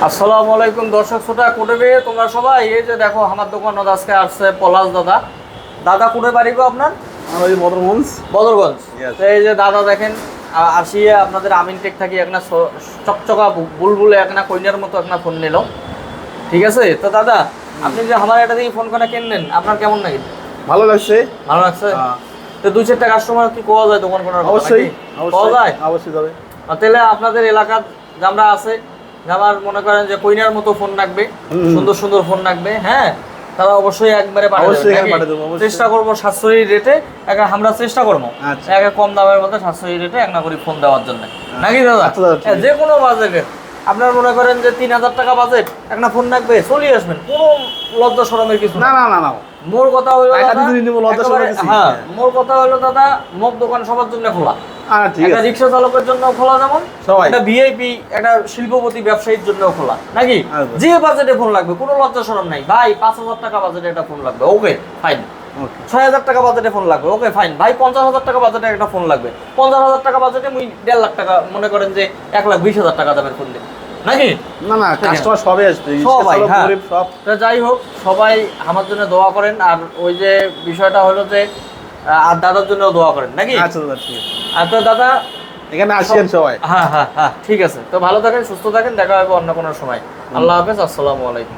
আসসালামু আলাইকুম দর্শক শ্রোতা কোটেবে তোমরা সবাই এই যে দেখো আমার দোকানত আজকে আসছে পলাশ দাদা। দাদা কোটে বাড়ি গো আপনার? ওই বদরগঞ্জ তো এই যে দাদা দেখেন আসিয়ে আপনাদের আমিন টেক থাকি একটা স- চকচকা বুলবুলে একটা কইনার মতো একটা ফোন নিল। ঠিক আছে? তো দাদা আপনি যে আমার এটা থেকে ফোন করে কিনলেন আপনার কেমন নাকি? ভালো লাগছে। ভালো লাগছে? হ্যাঁ। তো দুই চারটা কাস্টমার কি কোয়া যায় দোকান করার অবশ্যই? পাওয়া যায়? অবশ্যই যাবে। তাহলে আপনাদের এলাকার আমরা আছে যারা মনে করেন যে কইনার মতো ফোন রাখবে সুন্দর সুন্দর ফোন রাখবে হ্যাঁ? তারা অবশ্যই একবারে নাকি? চেষ্টা করব সাশ্রয়ী রেটে একা আমরা চেষ্টা করব। আচ্ছা। একা কম দামের মধ্যে সাশ্রয়ী রেটে এক না করে ফোন দেওয়ার জন্য। নাকি দাদা? আচ্ছা দাদা, ঠিক হ্যাঁ, যে কোনো বাজেটের আপনার মনে করেন যে তিন হাজার টাকা বাজেট একটা ফোন রাখবে চলে আসবেন। কোনো লজ্জা সরমের কিছু না না। না না মোর কথা হলো দাদা, হ্যাঁ মোর কথা হলো দাদা মোর দোকান সবার জন্য খোলা। একটা রিক্সা চালকের জন্য খোলা যেমন একটা ভিআইপি একটা শিল্পপতি ব্যবসায়ীর জন্য খোলা। নাকি? যে বাজেটে ফোন লাগবে কোনো লজ্জা শরম নাই। ভাই পাঁচ হাজার টাকা বাজেটে একটা ফোন লাগবে ওকে ফাইন ছয় হাজার টাকা বাজেটে ফোন লাগবে ওকে ফাইন ভাই পঞ্চাশ হাজার টাকা বাজেটে একটা ফোন লাগবে। পঞ্চাশ হাজার টাকা বাজেটে মুই দেড় লাখ টাকা মনে করেন যে এক লাখ বিশ হাজার টাকা দামের ফোন দিন নাকি? না না কাস্টমার সবাই আসবে সবাই, হ্যাঁ। যাই হোক সবাই আমার জন্য দোয়া করেন। আর ওই যে বিষয়টা হলো যে আর দাদার জন্য দোয়া করেন নাকি? আচ্ছা দাদা ঠিক আছে। দাদা এখানে আসেন সবাই। হ্যাঁ হ্যাঁ হ্যাঁ ঠিক আছে। তো ভালো থাকেন সুস্থ থাকেন দেখা হবে অন্য কোনো সময়। আল্লাহ হাফেজ আসসালামু আলাইকুম।